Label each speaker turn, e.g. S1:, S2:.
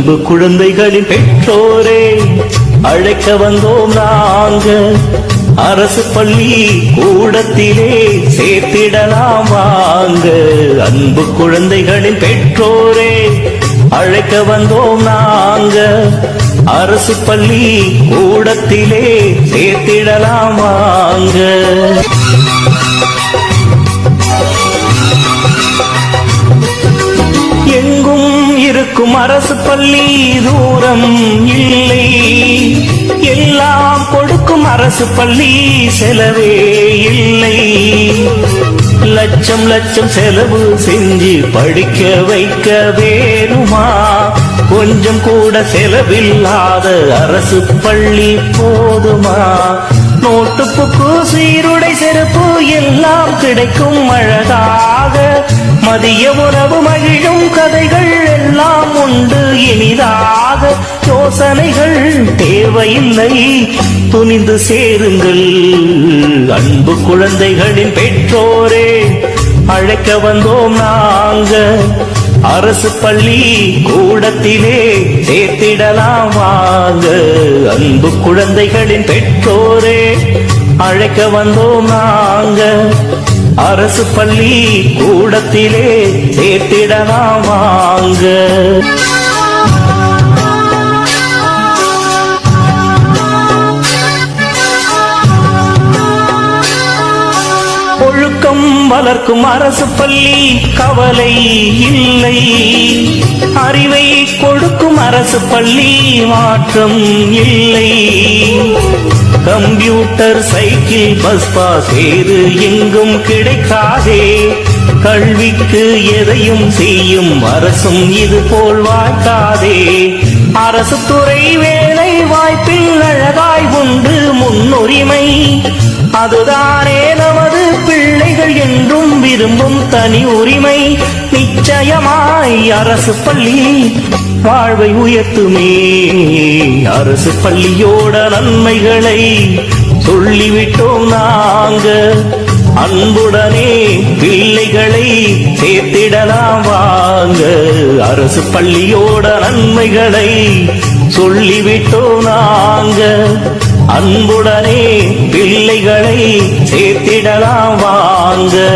S1: அன்பு குழந்தைகளின் பெற்றோரே அழைக்க வந்தோம் நாங்க அரசு பள்ளி கூடத்திலே சேர்த்திடலாம் வாங்க அன்பு குழந்தைகளின் பெற்றோரே அழைக்க வந்தோம் நாங்க அரசு பள்ளி கூடத்திலே சேர்த்திடலாம் வாங்க இருக்கும் அரசு பள்ளி தூரம் இல்லை. எல்லாம் கொடுக்கும் அரசு பள்ளி செலவே இல்லை. லட்சம் லட்சம் செலவு செஞ்சு படிக்க வைக்க வேணுமா? கொஞ்சம் கூட செலவில்லாத அரசு பள்ளி போதுமா? நோட்டுப்புக்கு சீருடை செருப்பு எல்லாம் கிடைக்கும் அழகாக. மதிய உணவு மகிழும் கதைகள் எல்லாம் உண்டு. இனிதாக யோசனைகள் தேவையில்லை. துணிந்து சேருங்கள். அன்பு குழந்தைகளின் பெற்றோரே அழைக்க வந்தோம் நாங்க அரசு பள்ளி கூடத்திலே சேர்த்திடலாம் வாங்க. அன்பு குழந்தைகளின் பெற்றோரே அழைக்க வந்தோம் நாங்க அரசு பள்ளி கூடத்திலே சேர்த்திடலாம் வாங்க ஒழுக்கம் வளர்க்கும் அரசு பள்ளி கவலை இல்லை. அறிவை கொடுக்கும் அரசு பள்ளி மாற்றம் இல்லை. கம்ப்யூட்டர் சைக்கிள் பஸ் பாஸ் ஏது எங்கும் கிடைக்காதே. கல்விக்கு எதையும் செய்யும் அரசும் இது போல் வாழ்த்தாதே அரசு துறை வேலை வாய்ப்பில் அழகாய் உண்டு முன்னுரிமை. அதுதானே நமது பிள்ளைகள் என்றும் விரும்பும் தனி உரிமை. நிச்சயமாய் அரசு பள்ளி வாழ்வை உயர்த்துமே. அரசு பள்ளியோட நன்மைகளை சொல்லிவிட்டோம் நாங்க. அன்புடனே பிள்ளைகளை சேர்த்திடலாம் வாங்க. அரசு பள்ளியோட நன்மைகளை சொல்லிவிட்டோம் நாங்க. அன்புடனே பிள்ளைகளை சேர்த்திடலாம் வாங்க.